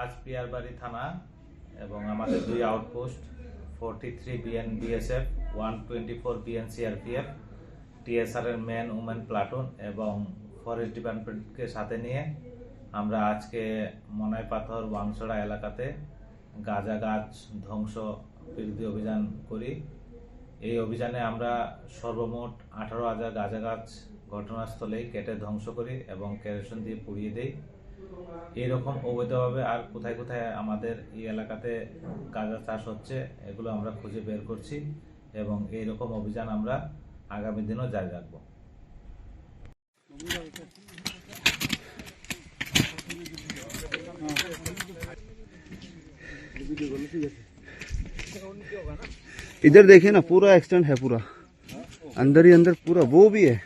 আজ পিয়ারবাড়ি থানা এবং আমাদের দুই outpost forty three BN BSF one twenty four BN CRPF TSR এর মেন উমেন প্লাটুন এবং ফরেস্ট ডিপার্টমেন্টকে সাথে নিয়ে আমরা আজকে মনাই পাথর বাংশড়া এলাকাতে গাঁজা গাছ ধ্বংস বিরোধী অভিযান করি। এই অভিযানে আমরা সর্বমোট আঠারো হাজার গাঁজা গাছ ঘটনাস্থলেই কেটে ধ্বংস করি এবং কেরোসিন দিয়ে পুড়িয়ে দেই। এইরকম অবৈধভাবে আর কোথায় কোথায় আমাদের এই এলাকাতে গাঁজা চাষ হচ্ছে এগুলো আমরা খুঁজে বের করছি এবং এইরকম অভিযান আমরা আগামী দিনও জারি রাখবো इधर देखिए ना पूरा एक्सटेंड है पूरा अंदर ही अंदर पूरा वो भी है